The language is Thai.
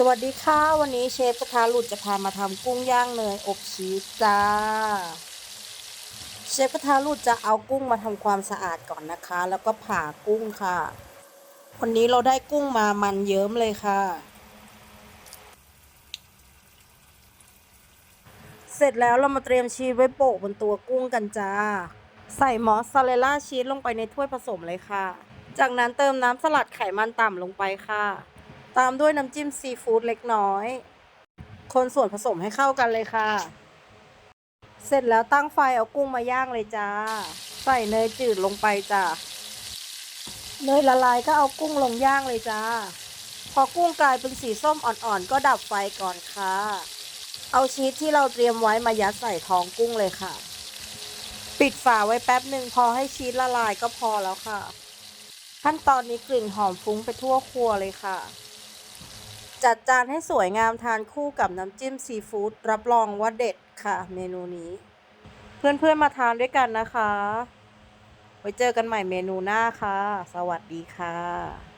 สวัสดีค่ะ วันนี้เชฟกระทะหลุดจะพามาทำกุ้งย่างเนยอบชีสจ้า เชฟกระทะหลุดจะเอากุ้งมาทำความสะอาดก่อนนะคะ แล้วก็ผ่ากุ้งค่ะ วันนี้เราได้กุ้งมามันเยิ้มเลยค่ะ เสร็จแล้วเรามาเตรียมชีสไว้โปะบนตัวกุ้งกันจ้า ใส่มอสซาเรลล่าชีสลงไปในถ้วยผสมเลยค่ะ จากนั้นเติมน้ำสลัดไขมันต่ำลงไปค่ะ ตามด้วยน้ำจิ้มซีฟู้ดเล็กน้อย คนส่วนผสมให้เข้ากันเลยค่ะ เสร็จแล้วตั้งไฟเอากุ้งมาย่างเลยจ้า ใส่เนยจืดลงไปจ้าเนยละลายก็เอากุ้งลงย่างเลยจ้า พอกุ้งกลายเป็นสีส้มอ่อนๆ ก็ดับไฟก่อนค่ะ เอาชีสที่เราเตรียมไว้มายัดใส่ท้องกุ้งเลยค่ะ ปิดฝาไว้แป๊บหนึ่งพอให้ชีสละลายก็พอแล้วค่ะ ขั้นตอนนี้กลิ่นหอมฟุ้งไปทั่วครัวเลยค่ะ จัดจานให้สวยงามทานคู่กับน้ำจิ้มซีฟู้ดรับรองว่าเด็ดค่ะเมนูนี้ เพื่อนๆมาทานด้วยกันนะคะ ไว้เจอกันใหม่เมนูหน้าค่ะ สวัสดีค่ะ